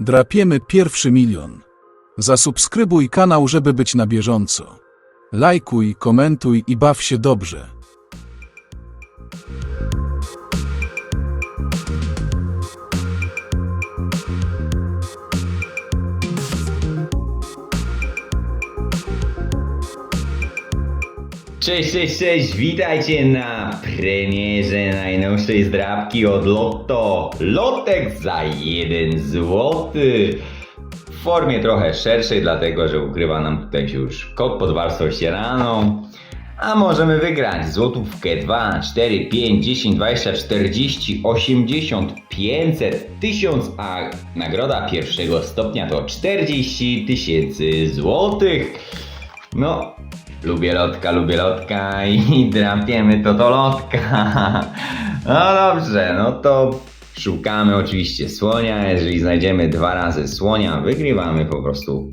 Drapiemy pierwszy milion. Zasubskrybuj kanał, żeby być na bieżąco. Lajkuj, komentuj i baw się dobrze. Cześć, cześć, cześć, witajcie na premierze najnowszej zdrabki od Lotto. Lotek za 1 złoty. W formie trochę szerszej, dlatego że ukrywa nam tutaj się już kod pod warstwą ścieraną. A możemy wygrać złotówkę 2, 4, 5, 10, 20, 40, 80, 500, 1000, a nagroda pierwszego stopnia to 40 tysięcy złotych. No, lubię lotka, lubię lotka i drapiemy to do lotka. No dobrze, no to szukamy oczywiście słonia. Jeżeli znajdziemy dwa razy słonia, wygrywamy po prostu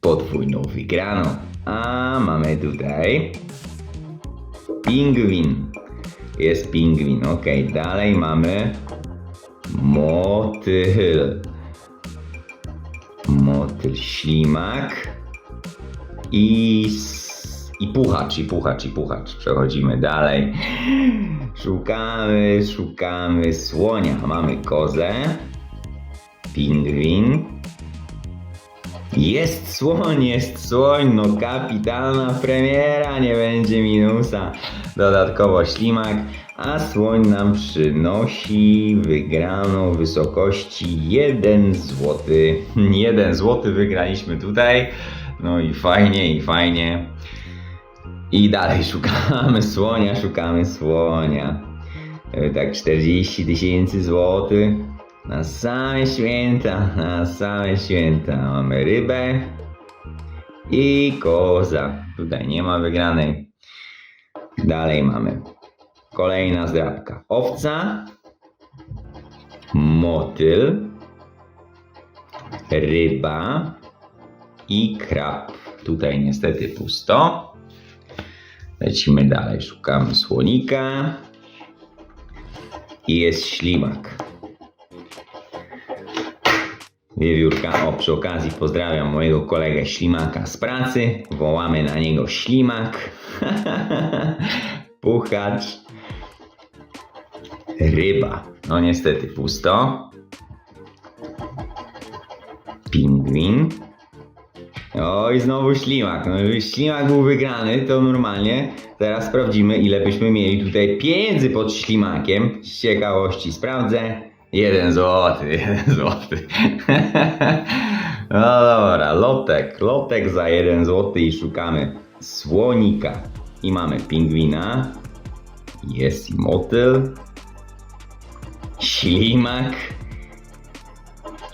podwójną wygraną. A mamy tutaj pingwin. Jest pingwin, ok. Dalej mamy motyl. Motyl, ślimak i, i puchacz, i puchacz, i puchacz. Przechodzimy dalej. Szukamy, szukamy słonia. Mamy kozę, pingwin. Jest słoń, jest słoń, no kapitalna premiera, nie będzie minusa. Dodatkowo ślimak, a słoń nam przynosi wygraną w wysokości 1 zł. 1 zł wygraliśmy tutaj. No i fajnie, i fajnie. I dalej szukamy słonia, szukamy słonia. E, Tak 40 tysięcy złotych. Na same święta, na same święta. Mamy rybę i koza. Tutaj nie ma wygranej. Dalej mamy. Kolejna zdrabka. Owca, motyl, ryba i krab. Tutaj niestety pusto. Lecimy dalej, szukamy słonika. I jest ślimak. Wiewiórka, o przy okazji pozdrawiam mojego kolegę ślimaka z pracy. Wołamy na niego ślimak. Puchacz. Ryba. No niestety pusto. Pingwin. Oj, znowu ślimak. No, żeby ślimak był wygrany, to normalnie. Teraz sprawdzimy, ile byśmy mieli tutaj pieniędzy pod ślimakiem. Z ciekawości sprawdzę. Jeden złoty, jeden złoty. No dobra, lotek. Lotek za jeden złoty i szukamy słonika. I mamy pingwina. Jest i motyl. Ślimak.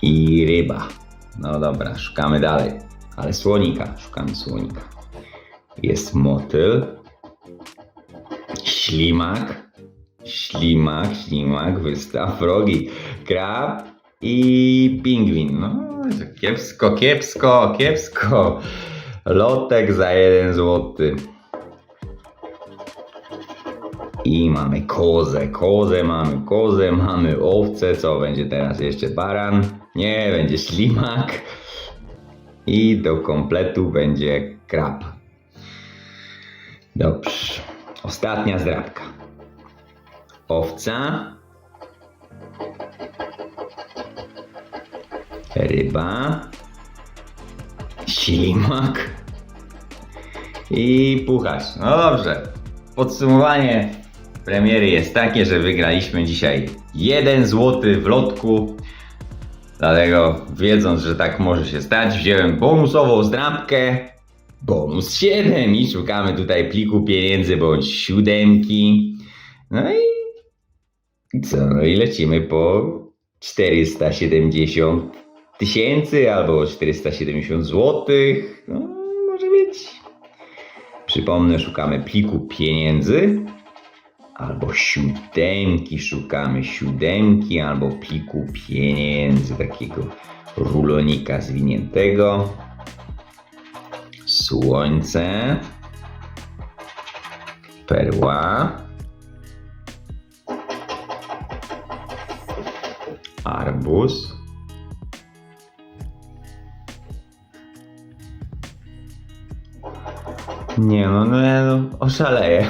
I ryba. No dobra, szukamy dalej. Ale słonika, szukamy słonika. Jest motyl, ślimak, ślimak, ślimak, wystaw rogi, krab i pingwin. No, kiepsko, kiepsko, kiepsko. Lotek za jeden złoty. I mamy kozę, kozę mamy, kozę mamy, owce, co będzie teraz jeszcze baran? Nie, będzie ślimak. I do kompletu będzie krab. Dobrze. Ostatnia zdrabka. Owca. Ryba. Ślimak. I puchacz. No dobrze. Podsumowanie premiery jest takie, że wygraliśmy dzisiaj 1 złoty w lotku. Dlatego wiedząc, że tak może się stać, wziąłem bonusową zdrabkę. Bonus 7 i szukamy tutaj pliku pieniędzy bądź siódemki. No i, co? No i lecimy po 470 tysięcy albo 470 złotych. No, może być. Przypomnę, szukamy pliku pieniędzy albo siódemki, szukamy siódemki, albo pliku pieniędzy, takiego rulonika zwiniętego. Słońce, perła, arbuz, nie no, no, no oszaleję.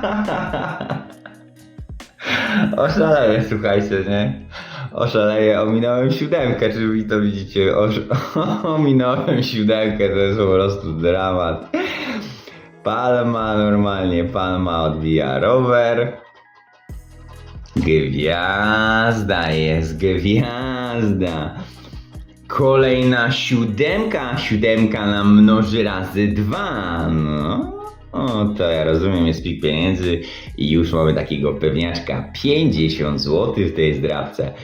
oszaleję, słuchajcie, nie? Oszaleję, ominąłem siódemkę, czy wy to widzicie? Osz... ominąłem siódemkę, to jest po prostu dramat. Palma normalnie, Palma odbija rower. Gwiazda jest, gwiazda. Kolejna siódemka, siódemka na mnoży razy dwa. No, o, to ja rozumiem, jest pik pieniędzy i już mamy takiego pewniaczka 50 zł w tej zdrabce.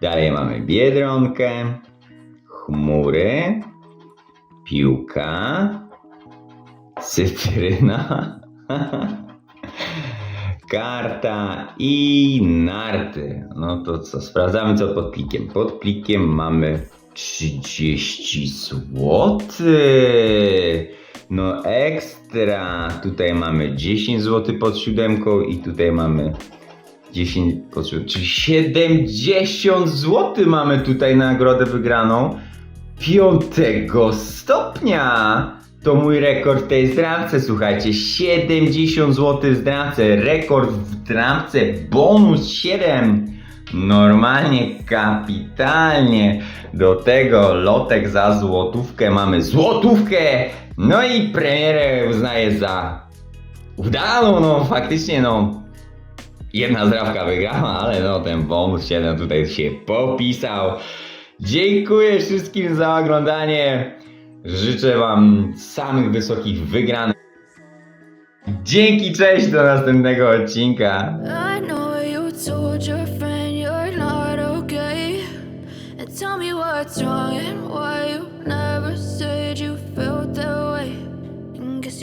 Dalej mamy biedronkę, chmury, piłka, cytryna, karta i narty. No to co, sprawdzamy co pod plikiem. Pod plikiem mamy 30 zł. No ekstra. Tutaj mamy 10 zł pod siódemką i tutaj mamy 10 pod siódemką, czyli 70 zł mamy tutaj nagrodę wygraną. Piątego stopnia! To mój rekord w tej zdrawce, słuchajcie. 70 zł w zdrawce, rekord w zdrawce, bonus 7. Normalnie, kapitalnie. Do tego lotek za złotówkę mamy złotówkę. No i premierę uznaję za udaną, no faktycznie, no. Jedna zdrawka wygrała, ale no ten bonus 7 tutaj się popisał. Dziękuję wszystkim za oglądanie. Życzę Wam samych wysokich wygranych. Dzięki, cześć, do następnego odcinka. Tell me what's wrong and why you never said you felt that way.